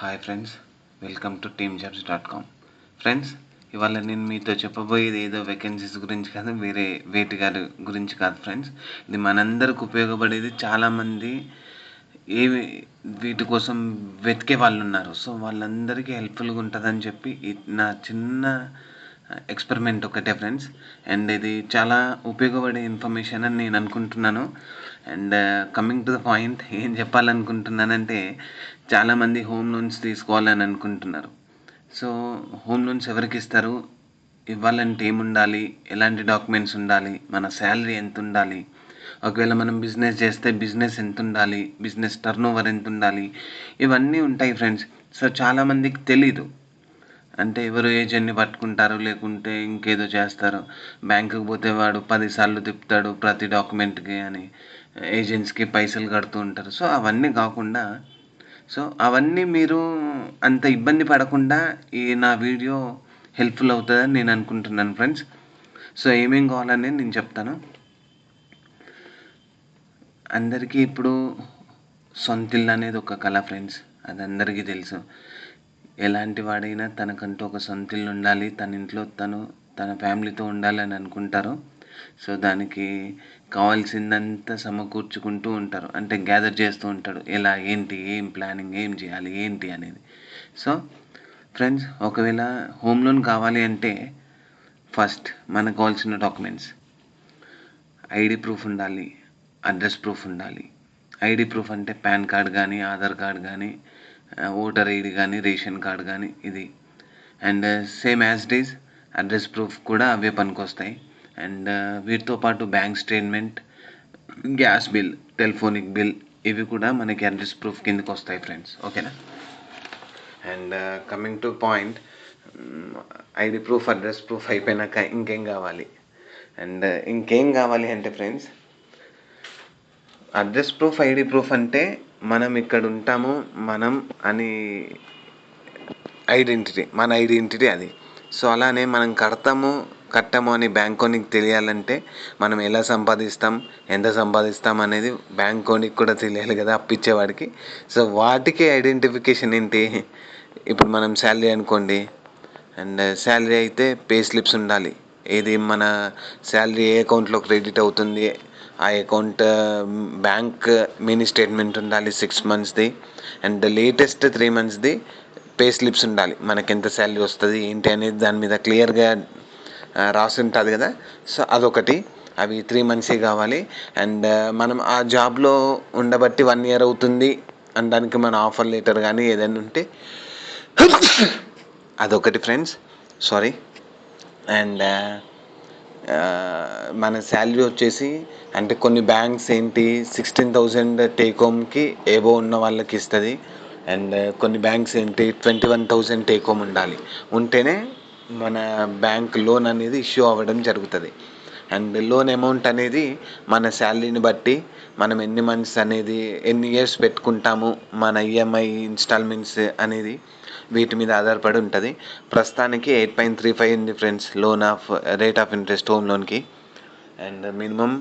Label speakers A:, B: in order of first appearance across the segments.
A: Hi friends welcome to team jobs dot com friends ఇవాళ నేను మీతో చెప్పబోయేది ఏదో వేకెన్సీస్ గురించి కాదు వేరే వేటి గారి గురించి కాదు ఫ్రెండ్స్ ఇది మనందరికి ఉపయోగపడేది చాలామంది ఏవి వీటి కోసం వెతికే వాళ్ళు ఉన్నారు సో వాళ్ళందరికీ హెల్ప్ఫుల్గా ఉంటుందని చెప్పి నా చిన్న ఎక్స్పెరిమెంట్ ఒకటే ఫ్రెండ్స్ అండ్ ఇది చాలా ఉపయోగపడే ఇన్ఫర్మేషన్ అని నేను అనుకుంటున్నాను. And coming to the point ఏం చెప్పాలనుకుంటున్నానంటే చాలామంది హోమ్ లోన్స్ తీసుకోవాలని అనుకుంటున్నారు. సో హోమ్ లోన్స్ ఎవరికి ఇస్తారు? ఇవ్వాలంటే ఏముండాలి? ఎలాంటి డాక్యుమెంట్స్ ఉండాలి? మన శాలరీ ఎంత ఉండాలి? ఒకవేళ మనం బిజినెస్ చేస్తే బిజినెస్ ఎంత ఉండాలి? బిజినెస్ టర్న్ ఓవర్ ఎంత ఉండాలి? ఇవన్నీ ఉంటాయి ఫ్రెండ్స్ సో చాలామందికి తెలీదు. అంటే ఎవరు ఏజెంట్ని పట్టుకుంటారు లేకుంటే ఇంకేదో చేస్తారు. బ్యాంకుకి పోతే వాడు పదిసార్లు తిప్పుతాడు ప్రతి డాక్యుమెంట్కి అని. ఏజెంట్స్కి పైసలు కడుతూ ఉంటారు. సో అవన్నీ కాకుండా సో అవన్నీ మీరు అంత ఇబ్బంది పడకుండా ఈ నా వీడియో హెల్ప్ఫుల్ అవుతుందని నేను అనుకుంటున్నాను ఫ్రెండ్స్. సో ఏమేం కావాలని నేను చెప్తాను. అందరికీ ఇప్పుడు సొంత ఇల్లు అనేది ఒక కళ ఫ్రెండ్స్. అది అందరికీ తెలుసు. ఎలాంటి వాడైనా తనకంటూ ఒక సొంత ఇల్లు ఉండాలి తన ఇంట్లో తను తన ఫ్యామిలీతో ఉండాలని అనుకుంటారు. సో దానికి కావాల్సిందంతా సమకూర్చుకుంటూ ఉంటారు. అంటే గ్యాదర్ చేస్తూ ఉంటాడు. ఎలా ఏంటి ఏం ప్లానింగ్ ఏం చేయాలి ఏంటి అనేది. సో ఫ్రెండ్స్ ఒకవేళ హోమ్ లోన్ కావాలి అంటే ఫస్ట్ మనకు కావాల్సిన డాక్యుమెంట్స్. ఐడి ప్రూఫ్ ఉండాలి అడ్రస్ ప్రూఫ్ ఉండాలి. ఐడి ప్రూఫ్ అంటే పాన్ కార్డ్ కానీ ఆధార్ కార్డ్ కానీ ఓటర్ ఐడి కానీ రేషన్ కార్డ్ కానీ ఇది. And same as these address proof కూడా అవే పనికొస్తాయి. అండ్ వీటితో పాటు bank statement gas bill telephonic bill ఇవి కూడా మనకి అడ్రస్ ప్రూఫ్ కిందకి వస్తాయి ఫ్రెండ్స్. ఓకేనా? And coming to point ID proof address proof అయిపోయినాక ఇంకేం కావాలి? అండ్ ఇంకేం కావాలి అంటే friends address proof ID proof అంటే మనం ఇక్కడ ఉంటాము మనం అని ఐడెంటిటీ మన ఐడెంటిటీ అది. సో అలానే మనం కడతాము కట్టము అని బ్యాంకోనికి తెలియాలంటే మనం ఎలా సంపాదిస్తాం ఎంత సంపాదిస్తాం అనేది బ్యాంకోనికి కూడా తెలియాలి కదా అప్పిచ్చేవాడికి సో వాటికి ఐడెంటిఫికేషన్ ఏంటి? ఇప్పుడు మనం శాలరీ అనుకోండి అండ్ శాలరీ అయితే పే స్లిప్స్ ఉండాలి. ఏది మన శాలరీ ఏ అకౌంట్లో క్రెడిట్ అవుతుంది ఆ అకౌంట్ బ్యాంక్ మినీ స్టేట్మెంట్ ఉండాలి సిక్స్ మంత్స్ది అండ్ లేటెస్ట్ త్రీ మంత్స్ది పే స్లిప్స్ ఉండాలి. మనకి ఎంత శాలరీ వస్తుంది ఏంటి అనేది దాని మీద క్లియర్గా రాసి ఉంటుంది కదా. సో అదొకటి. అవి త్రీ మంత్సే కావాలి. అండ్ మనం ఆ జాబ్లో ఉండబట్టి వన్ ఇయర్ అవుతుంది అనడానికి మన ఆఫర్ లెటర్ కానీ ఏదైనా ఉంటే అదొకటి ఫ్రెండ్స్ సారీ అండ్ మన శాలరీ వచ్చేసి అంటే కొన్ని బ్యాంక్స్ ఏంటి సిక్స్టీన్ థౌజండ్ టేక్ హోమ్కి ఏవో ఉన్న వాళ్ళకి ఇస్తుంది. అండ్ కొన్ని బ్యాంక్స్ ఏంటి twenty one thousand take home ఉండాలి. ఉంటేనే మన బ్యాంక్ లోన్ అనేది ఇష్యూ అవ్వడం జరుగుతుంది. అండ్ లోన్ అమౌంట్ అనేది మన శాలరీని బట్టి మనం ఎన్ని మంత్స్ అనేది ఎన్ని ఇయర్స్ పెట్టుకుంటాము మన ఈఎంఐ ఇన్స్టాల్మెంట్స్ అనేది వీటి మీద ఆధారపడి ఉంటుంది. ప్రస్తుతానికి ఎయిట్ పాయింట్ త్రీ ఫైవ్ ఉంది friends loan of rate of interest home లోన్కి. అండ్ మినిమం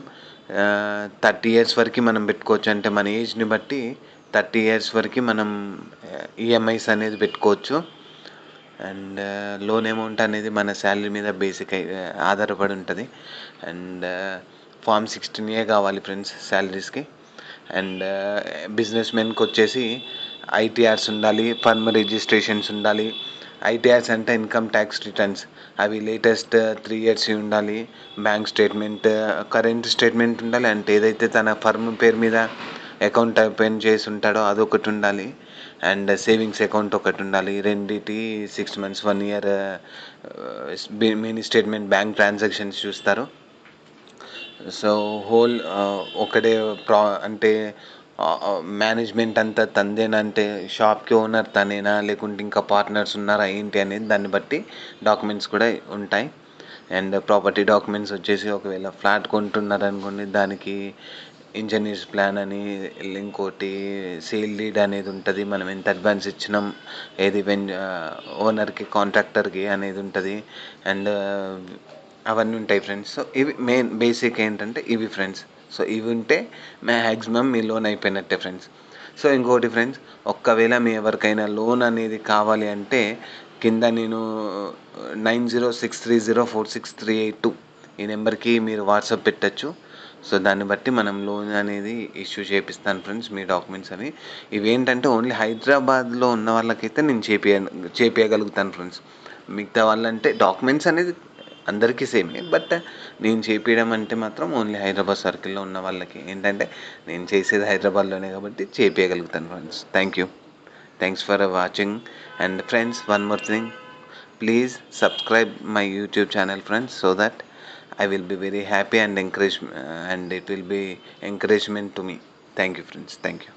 A: థర్టీ ఇయర్స్ వరకు మనం పెట్టుకోవచ్చు. అంటే మన ఏజ్ని బట్టి థర్టీ ఇయర్స్ వరకు మనం ఈఎంఐస్ అనేది పెట్టుకోవచ్చు. అండ్ లోన్ అమౌంట్ అనేది మన శాలరీ మీద బేసిక్ ఆధారపడి ఉంటుంది. అండ్ ఫామ్ సిక్స్టీన్ ఏ కావాలి ఫ్రెండ్స్ శాలరీస్కి. అండ్ బిజినెస్ మెన్కి వచ్చేసి ఐటీఆర్స్ ఉండాలి ఫర్మ్ రిజిస్ట్రేషన్స్ ఉండాలి ఐటీఆర్స్ అంటే ఇన్కమ్ ట్యాక్స్ రిటర్న్స్. అవి లేటెస్ట్ త్రీ ఇయర్స్ ఉండాలి బ్యాంక్ స్టేట్మెంట్ కరెంట్ స్టేట్మెంట్ ఉండాలి అంటే ఏదైతే తన ఫర్మ్ పేరు మీద అకౌంట్ ఓపెన్ చేసి ఉంటాడో అదొకటి ఉండాలి. అండ్ సేవింగ్స్ అకౌంట్ ఒకటి ఉండాలి. రెండిటి six months one year mini statement bank transactions చూస్తారు. సో హోల్ ఒకటే ప్రా అంటే మేనేజ్మెంట్ అంతా తందేనంటే షాప్కి ఓనర్ తనేనా? లేకుంటే ఇంకా పార్ట్నర్స్ ఉన్నారా? ఏంటి అనేది దాన్ని బట్టి డాక్యుమెంట్స్ కూడా ఉంటాయి. అండ్ ప్రాపర్టీ డాక్యుమెంట్స్ వచ్చేసి ఒకవేళ ఫ్లాట్ కొంటున్నారనుకోండి దానికి ఇంజనీర్స్ ప్లాన్ అని ఇంకోటి సేల్ డీడ్ అనేది ఉంటుంది. మనం ఎంత అడ్వాన్స్ ఇచ్చినాం ఏది వెన్ ఓనర్కి కాంట్రాక్టర్కి అనేది ఉంటుంది. అండ్ అవన్నీ ఉంటాయి ఫ్రెండ్స్ సో ఇవి మెయిన్ బేసిక్ ఏంటంటే ఇవి ఫ్రెండ్స్ సో ఇవి ఉంటే మ్యాక్సిమం మీ లోన్ అయిపోయినట్టే ఫ్రెండ్స్ సో ఇంకోటి ఫ్రెండ్స్ ఒక్కవేళ మీ ఎవరికైనా లోన్ అనేది కావాలి అంటే కింద నేను nine zero six three zero four six three eight two ఈ నెంబర్కి మీరు వాట్సాప్ పెట్టచ్చు. సో దాన్ని బట్టి మనం లోన్ అనేది ఇష్యూ చేపిస్తాను ఫ్రెండ్స్ మీ డాక్యుమెంట్స్ అని. ఇవేంటంటే ఓన్లీ హైదరాబాద్లో ఉన్న వాళ్ళకైతే నేను చేపియ చేపించగలుగుతాను ఫ్రెండ్స్ మిగతా వాళ్ళంటే డాక్యుమెంట్స్ అనేది అందరికీ సేమే. బట్ నేను చేపించడం అంటే మాత్రం ఓన్లీ హైదరాబాద్ సర్కిల్లో ఉన్న వాళ్ళకి. ఏంటంటే నేను చేసేది హైదరాబాద్లోనే కాబట్టి చేపించగలుగుతాను friends thank you thanks for watching and friends one more thing please subscribe my YouTube channel friends so that I will be very happy and encourage and it will be encouragement to me thank you friends thank you.